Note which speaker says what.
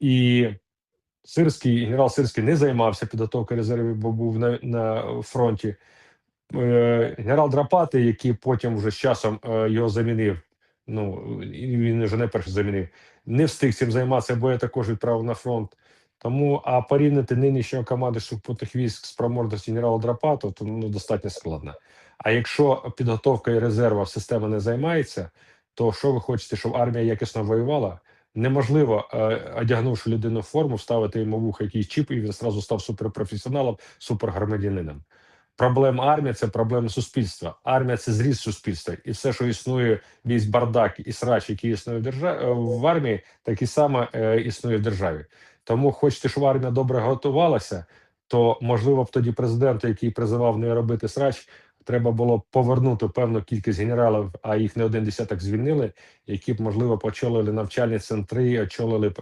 Speaker 1: І Сирський, генерал Сирський не займався підготовкою резервів, бо був на, на фронті. Е, Генерал Драпати, який потім вже з часом е, його замінив, ну він вже не перший замінив, не встиг цим займатися, бо я також відправив на фронт. Тому а порівняти нинішнього команди сухопутних військ з промордості генерала Драпату, то ну достатньо складно. А якщо підготовкою резерва система не займається, то що ви хочете, щоб армія якісно воювала? Неможливо, е, одягнувши людину в форму, вставити йому вуха якийсь чіп, і він зразу став суперпрофесіоналом, супергромадянином. Проблема армії це проблема суспільства. Армія це зріст суспільства, і все, що існує, весь бардак і срач, який існує в державі в армії, так і саме е, існує в державі. Тому хочете, щоб армія добре готувалася, то можливо б тоді президенту, який призивав не робити срач, треба було повернути певну кількість генералів, а їх не один десяток звільнили, які б можливо очолили навчальні центри, очолили